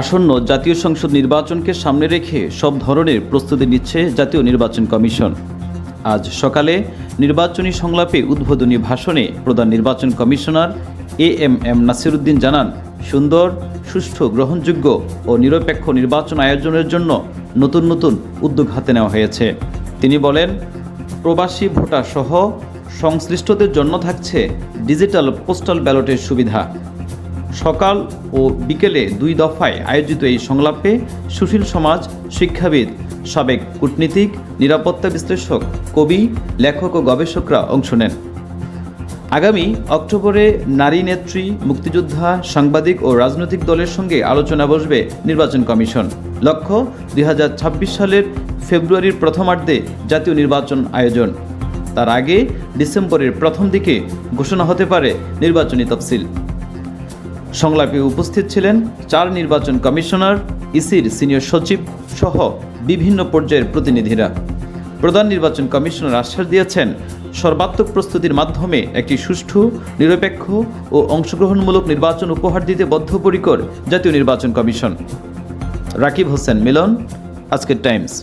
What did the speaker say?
আসন্ন জাতীয় সংসদ নির্বাচনকে সামনে রেখে সব ধরনের প্রস্তুতি নিচ্ছে জাতীয় নির্বাচন কমিশন। আজ সকালে নির্বাচনী সংলাপে উদ্বোধনী ভাষণে প্রধান নির্বাচন commissioner A M M Nasiruddin জানান, সুন্দর, সুষ্ঠু, গ্রহণযোগ্য ও নিরপেক্ষ নির্বাচন আয়োজনের জন্য নতুন নতুন উদ্যোগ হাতে নেওয়া হয়েছে। তিনি বলেন, প্রবাসী ভোটার সহ সংশ্লিষ্টদের জন্য থাকছে ডিজিটাল পোস্টাল ব্যালটের সুবিধা। সকাল ও বিকেলে দুই দফায় আয়োজিত এই সংলাপে সুশীল সমাজ, শিক্ষাবিদ, সাবেক কূটনীতিক, নিরাপত্তা বিশ্লেষক, কবি, লেখক ও গবেষকরা অংশ নেন। আগামী অক্টোবরে নারী নেত্রী, মুক্তিযোদ্ধা, সাংবাদিক ও রাজনৈতিক দলের সঙ্গে আলোচনা বসবে নির্বাচন কমিশন। লক্ষ্য, দুই হাজার ছাব্বিশ সালের ফেব্রুয়ারির প্রথমার্ধে জাতীয় নির্বাচন আয়োজন। তার আগে ডিসেম্বরের প্রথম দিকে ঘোষণা হতে পারে নির্বাচনী তফসিল। সংলাপে উপস্থিত ছিলেন চার নির্বাচন কমিশনার, ইসির সিনিয়র সচিব সহ বিভিন্ন পর্যায়ের প্রতিনিধিরা। প্রধান নির্বাচন কমিশনার আশ্বাস দিয়েছেন, সর্বাত্মক প্রস্তুতির মাধ্যমে একটি সুষ্ঠু, নিরপেক্ষ ও অংশগ্রহণমূলক নির্বাচন উপহার দিতে বদ্ধপরিকর জাতীয় নির্বাচন কমিশন। রাকিব হোসেন মিলন, আজকের টাইমস।